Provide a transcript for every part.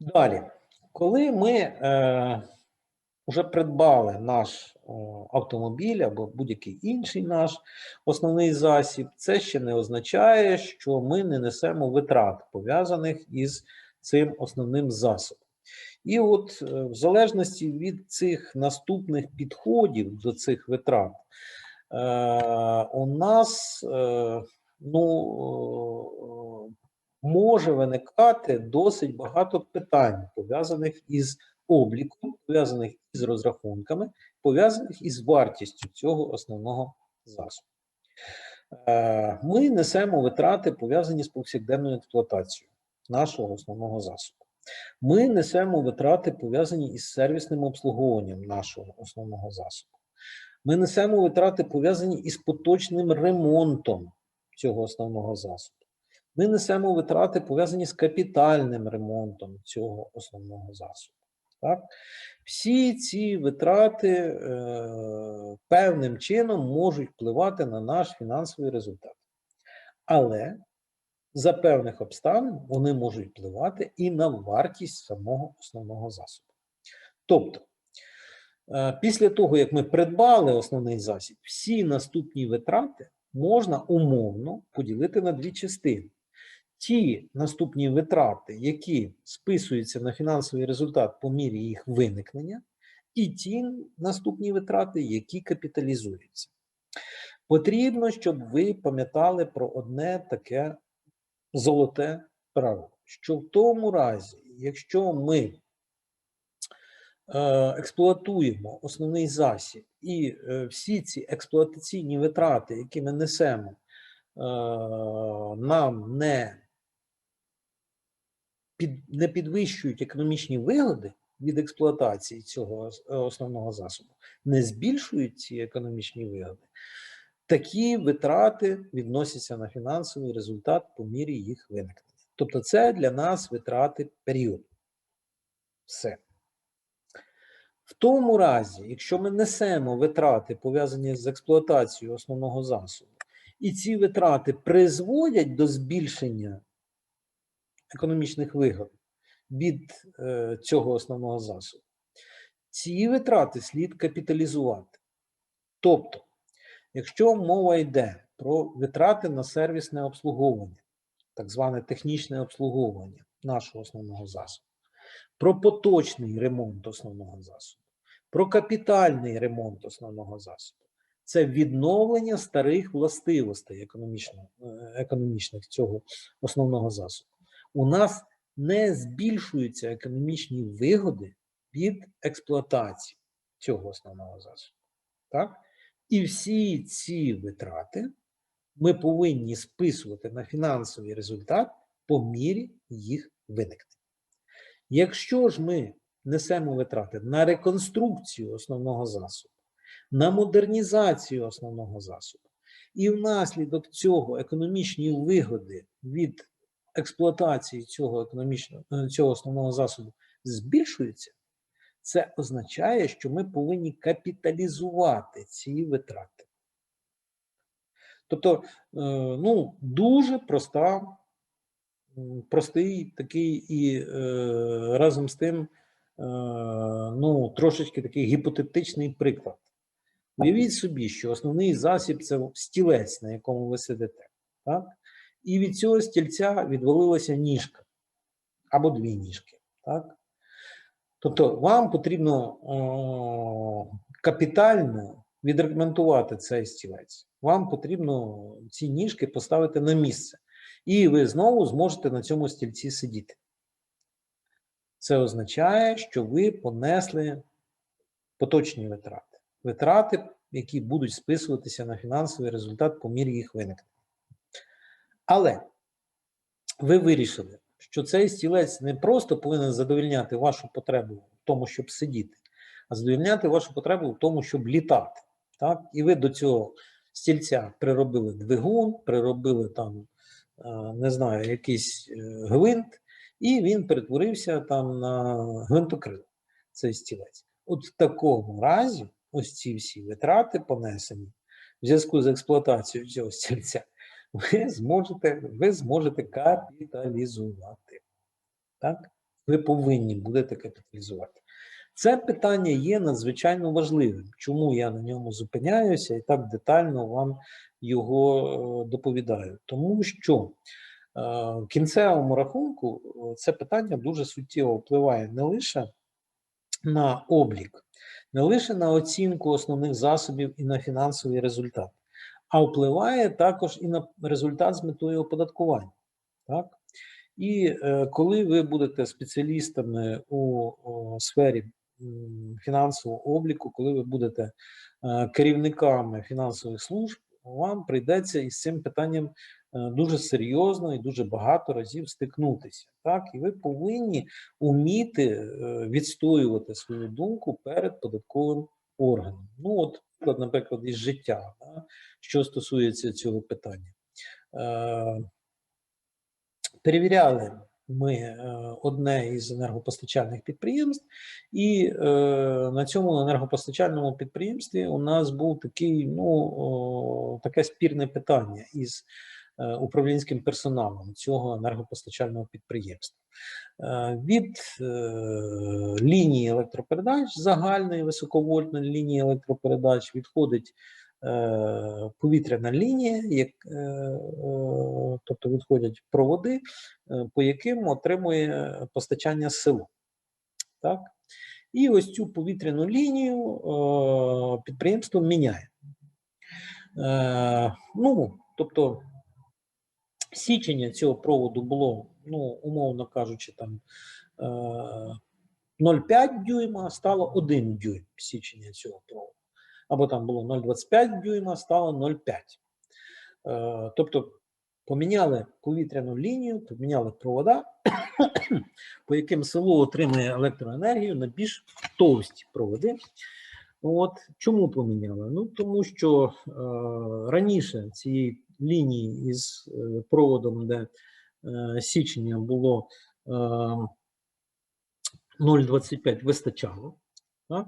Далі, коли ми е, вже придбали наш автомобіль або будь-який інший наш основний засіб, це ще не означає, що ми не несемо витрат, пов'язаних із цим основним засобом. І от е, в залежності від цих наступних підходів до цих витрат, е, у нас е, ну, може виникати досить багато питань, пов'язаних із обліком, пов'язаних із розрахунками, пов'язаних із вартістю цього основного засобу. Е, Ми несемо витрати, пов'язані з повсякденною експлуатацією нашого основного засобу. Ми несемо витрати, пов'язані із сервісним обслуговуванням нашого основного засобу. Ми несемо витрати, пов'язані із поточним ремонтом цього основного засобу. Ми несемо витрати, пов'язані з капітальним ремонтом цього основного засобу. Так? Всі ці витрати е, певним чином можуть впливати на наш фінансовий результат. Але за певних обставин вони можуть впливати і на вартість самого основного засобу. Тобто, е, після того, як ми придбали основний засіб, всі наступні витрати можна умовно поділити на дві частини. Ті наступні витрати, які списуються на фінансовий результат по мірі їх виникнення, і ті наступні витрати, які капіталізуються. Потрібно, щоб ви пам'ятали про одне таке золоте правило, що в тому разі, якщо ми е, експлуатуємо основний засіб і е, всі ці експлуатаційні витрати, які ми несемо, е, нам не, під, не підвищують економічні вигоди від експлуатації цього е, основного засобу, не збільшують ці економічні вигоди, такі витрати відносяться на фінансовий результат по мірі їх виникнення. Тобто, це для нас витрати періоду. Все. В тому разі, якщо ми несемо витрати, пов'язані з експлуатацією основного засобу, і ці витрати призводять до збільшення економічних вигод від е, цього основного засобу, ці витрати слід капіталізувати. Тобто, якщо мова йде про витрати на сервісне обслуговування, так зване технічне обслуговування нашого основного засобу, про поточний ремонт основного засобу, про капітальний ремонт основного засобу. Це відновлення старих властивостей е, економічних цього основного засобу. У нас не збільшуються економічні вигоди від експлуатації цього основного засобу. Так? І всі ці витрати ми повинні списувати на фінансовий результат по мірі їх виникнення. Якщо ж ми несемо витрати на реконструкцію основного засобу, на модернізацію основного засобу, і внаслідок цього економічні вигоди від експлуатації цього економічного е, цього основного засобу збільшуються, це означає, що ми повинні капіталізувати ці витрати. Тобто, е, ну, дуже проста, простий такий і е, разом з тим, ну, трошечки такий гіпотетичний приклад. Уявіть собі, що основний засіб це стілець, на якому ви сидите. Так? І від цього стільця відвалилася ніжка або дві ніжки. Так? Тобто вам потрібно о, капітально відремонтувати цей стілець. Вам потрібно ці ніжки поставити на місце. І ви знову зможете на цьому стільці сидіти. Це означає, що ви понесли поточні витрати. Витрати, які будуть списуватися на фінансовий результат по мірі їх виникнення. Але ви вирішили, що цей стілець не просто повинен задовільняти вашу потребу в тому, щоб сидіти, а задовільняти вашу потребу в тому, щоб літати. Так? І ви до цього стільця приробили двигун, приробили там, е, не знаю, якийсь е, гвинт, і він перетворився там на гвинтокрил, цей стілець. От в такому разі, ось ці всі витрати понесені в зв'язку з експлуатацією цього стільця, ви зможете, ви зможете капіталізувати. Так? ви повинні будете капіталізувати. Це питання є надзвичайно важливим. Чому я на ньому зупиняюся і так детально вам його е, доповідаю? Тому що е, в кінцевому рахунку е, це питання дуже суттєво впливає не лише на облік, не лише на оцінку основних засобів і на фінансовий результат, а впливає також і на результат з метою оподаткування. Так? І е, коли ви будете спеціалістами у сфері фінансового обліку, коли ви будете е, керівниками фінансових служб, вам прийдеться із цим питанням е, дуже серйозно і дуже багато разів стикнутися. Так, і ви повинні уміти е, відстоювати свою думку перед податковим органом. Ну, от, приклад, наприклад, із життя, що стосується цього питання. Е, перевіряли ми е, одне із енергопостачальних підприємств, і е, на цьому енергопостачальному підприємстві у нас був такий, ну, таке спірне питання із управлінським персоналом цього енергопостачального підприємства. Е, від е, лінії електропередач, загальної високовольтної лінії електропередач відходить е, повітряна лінія, як, е, е, тобто відходять проводи, е, по яким отримує постачання село. Так? І ось цю повітряну лінію е, підприємство міняє. Е, ну, тобто, січення цього проводу було, ну, умовно кажучи, там е, 0,5 дюйма, стало 1 дюйм січення цього проводу. Або там було 0,25 дюйма, стало 0,5. Е, тобто поміняли повітряну лінію, поміняли провода, по яким село отримує електроенергію на більш товсті проводи. От чому поміняли? Ну тому що е, раніше цієї лінії із е, проводом, де е, січення було е, 0,25 вистачало так,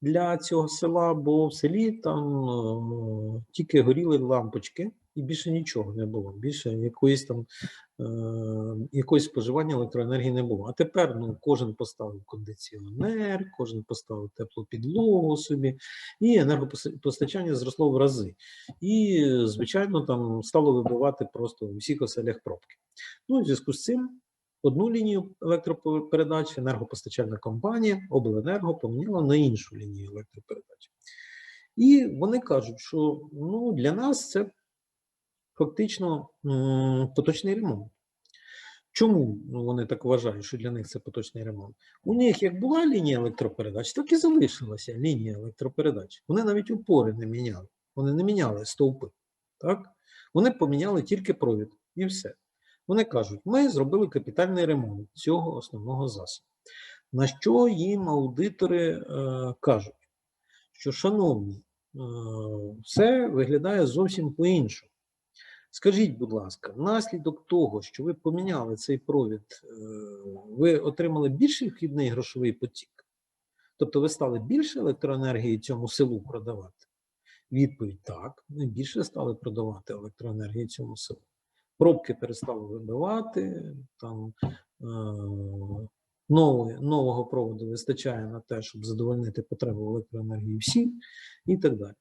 для цього села, бо в селі там е, тільки горіли лампочки і більше нічого не було. Більше якоїсь там е, якоїсь споживання електроенергії не було. А тепер ну, кожен поставив кондиціонер, кожен поставив теплу підлогу собі, і енергопостачання зросло в рази. І, звичайно, там стало вибивати просто у всіх оселях пробки. Ну, в зв'язку з цим одну лінію електропередач енергопостачальна компанія Обленерго поміняла на іншу лінію електропередач. І вони кажуть, що ну, для нас це фактично поточний ремонт. Чому вони так вважають, що для них це поточний ремонт? У них як була лінія електропередач, так і залишилася лінія електропередач. Вони навіть упори не міняли. Вони не міняли стовпи. Так? Вони поміняли тільки провід і все. Вони кажуть, ми зробили капітальний ремонт цього основного засобу. На що їм аудитори е, кажуть, що, шановні, е, все виглядає зовсім по-іншому. Скажіть, будь ласка, внаслідок того, що ви поміняли цей провід, е, ви отримали більший вхідний грошовий потік? Тобто ви стали більше електроенергії цьому селу продавати? Відповідь так, ми більше стали продавати електроенергії цьому селу. Пробки перестали вибивати, там е, нового проводу вистачає на те, щоб задовольнити потребу електроенергії всім і так далі.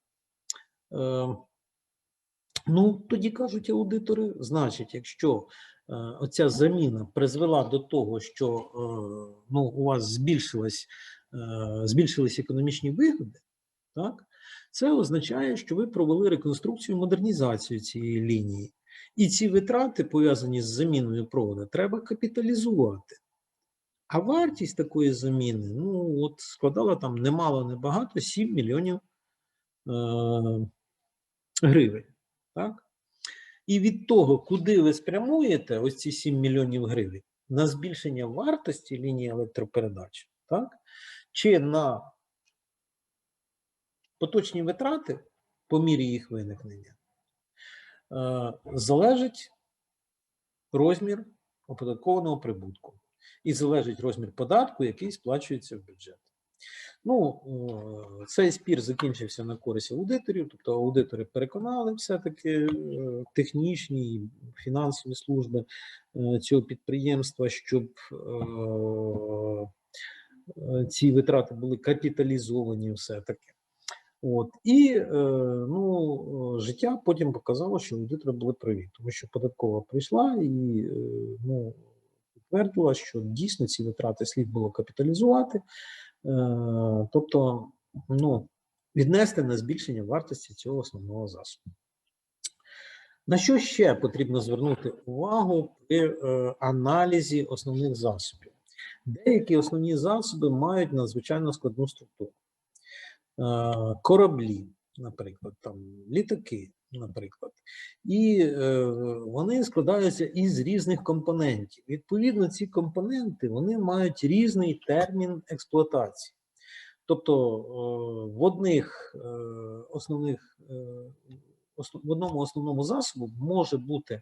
Е, Ну, тоді кажуть аудитори, значить, якщо е, оця заміна призвела до того, що е, ну, у вас збільшилась, е, збільшились економічні вигоди, так, це означає, що ви провели реконструкцію, модернізацію цієї лінії. І ці витрати, пов'язані з заміною проводу, треба капіталізувати. А вартість такої заміни ну, от складала там немало, небагато 7 мільйонів е, гривень. Так? І від того, куди ви спрямуєте ось ці 7 мільйонів гривень, на збільшення вартості лінії електропередач, так? чи на поточні витрати по мірі їх виникнення, е, залежить розмір оподаткованого прибутку. І залежить розмір податку, який сплачується в бюджет. Ну, е, цей спір закінчився на користь аудиторів, тобто аудитори переконали все-таки е, технічні і фінансові служби е, цього підприємства, щоб ці витрати були капіталізовані все-таки. От. І ну, життя потім показало, що аудитори були праві, тому що податкова прийшла і ну, підтвердила, що дійсно ці витрати слід було капіталізувати, тобто ну, віднести на збільшення вартості цього основного засобу. На що ще потрібно звернути увагу при е, аналізі основних засобів? Деякі основні засоби мають надзвичайно складну структуру. Е, Кораблі, наприклад, там, літаки, наприклад, і е, вони складаються із різних компонентів. Відповідно, ці компоненти вони мають різний термін експлуатації. Тобто в одних е, основних е, в одному основному засобу може бути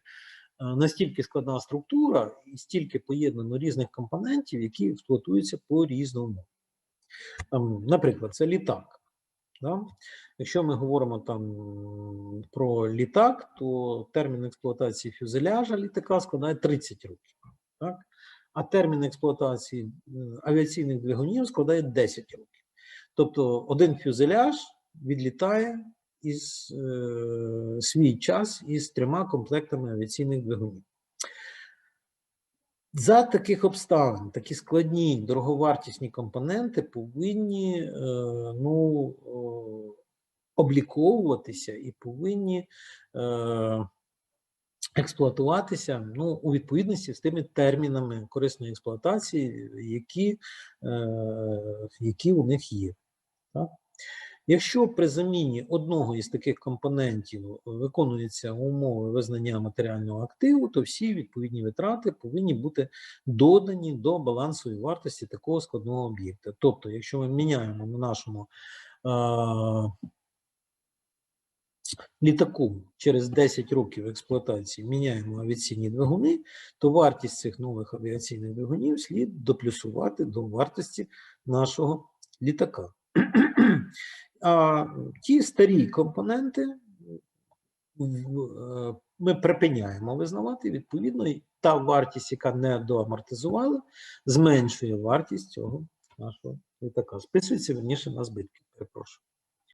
настільки складна структура і стільки поєднано різних компонентів, які експлуатуються по-різному. Там, наприклад, це літак. Да? Якщо ми говоримо там про літак, то термін експлуатації фюзеляжа літака складає 30 років. Так? А термін експлуатації е, авіаційних двигунів складає 10 років. Тобто один фюзеляж відлітає із е, свій час із трьома комплектами авіаційних двигунів. За таких обставин такі складні дороговартісні компоненти повинні е, ну, е, обліковуватися і повинні е, експлуатуватися ну, у відповідності з тими термінами корисної експлуатації, які, які у них є. Так? Якщо при заміні одного із таких компонентів виконуються умови визнання матеріального активу, то всі відповідні витрати повинні бути додані до балансової вартості такого складного об'єкта. Тобто, якщо ми міняємо на нашому е- літаку через 10 років експлуатації міняємо авіаційні двигуни, то вартість цих нових авіаційних двигунів слід доплюсувати до вартості нашого літака. А ті старі компоненти в- е, ми припиняємо визнавати, відповідно, і та вартість, яка не доамортизувала, зменшує вартість цього нашого літака. Списується верніше на збитки, перепрошую.